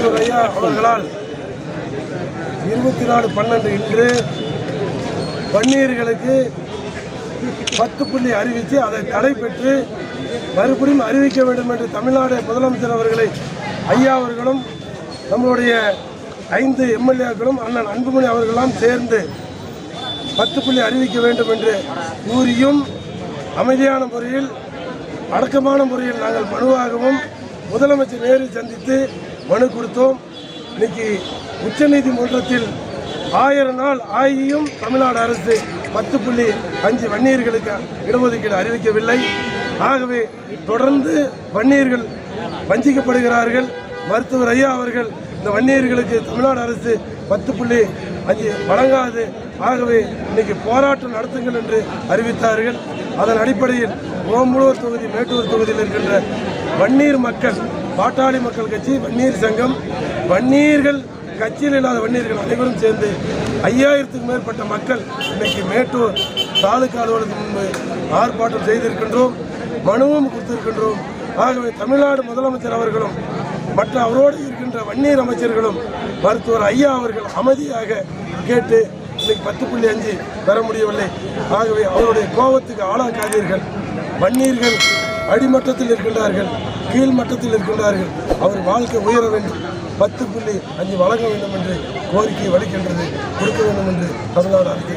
மருத்துவர் ஐயா அவர்களால் இருபத்தி நாலு பன்னெண்டு இன்று வன்னியர்களுக்கு பத்து புள்ளி அறிவித்து அதை தடை பெற்று மறுபடியும் அறிவிக்க வேண்டும் என்று தமிழ்நாடு முதலமைச்சர் அவர்களை ஐயா அவர்களும் நம்மளுடைய ஐந்து எம்எல்ஏக்களும் அண்ணன் அன்புமணி அவர்களெல்லாம் சேர்ந்து பத்து புள்ளி அறிவிக்க வேண்டும் என்று கூறியும் அமைதியான முறையில் அடக்கமான முறையில் நாங்கள் மனுவாகவும் முதலமைச்சர் நேரில் சந்தித்து மனு கொடுத்தோம். இன்னைக்கு உச்சநீதிமன்றத்தில் ஆயிரம் நாள் ஆகியும் தமிழ்நாடு அரசு பத்து புள்ளி அஞ்சு வன்னியர்களுக்கு இடஒதுக்கீடு அறிவிக்கவில்லை. ஆகவே தொடர்ந்து வன்னியர்கள் வஞ்சிக்கப்படுகிறார்கள். மருத்துவர் ஐயா அவர்கள் இந்த வன்னியர்களுக்கு தமிழ்நாடு அரசு பத்து புள்ளி அஞ்சு வழங்காது. ஆகவே இன்னைக்கு போராட்டம் நடத்துங்கள் என்று அறிவித்தார்கள். அதன் அடிப்படையில் ஓம்பலூர் தொகுதி மேட்டூர் தொகுதியில் இருக்கின்ற வன்னீர் மக்கள் பாட்டாளி மக்கள் கட்சி வன்னீர் சங்கம் வன்னீர்கள் கட்சியில் இல்லாத வன்னியர்கள் அனைவரும் சேர்ந்து ஐயாயிரத்துக்கும் மேற்பட்ட மக்கள் இன்னைக்கு மேட்டூர் தாலுகா அலுவலகத்துக்கு முன்பு ஆர்ப்பாட்டம் செய்திருக்கின்றோம் மனுவும் கொடுத்திருக்கின்றோம். ஆகவே தமிழ்நாடு முதலமைச்சர் அவர்களும் மற்ற அவரோடு இருக்கின்ற வன்னியர் அமைச்சர்களும் மருத்துவர் ஐயா அவர்கள் அமைதியாக கேட்டு இன்னைக்கு பத்து புள்ளி அஞ்சு பெற முடியவில்லை. ஆகவே அவருடைய கோபத்துக்கு ஆளாக்காதீர்கள். வன்னியர்கள் அடிமட்டத்தில் இருக்கின்றார்கள். கீழ்மட்டத்தில் இருக்கின்றார்கள். அவர் வாழ்க்கை உயர வேண்டும். பத்து புள்ளி அஞ்சு வழங்க வேண்டும் என்று கோரிக்கை வலிக்கின்றது கொடுக்க வேண்டும் என்று தமிழ்நாடு அரசை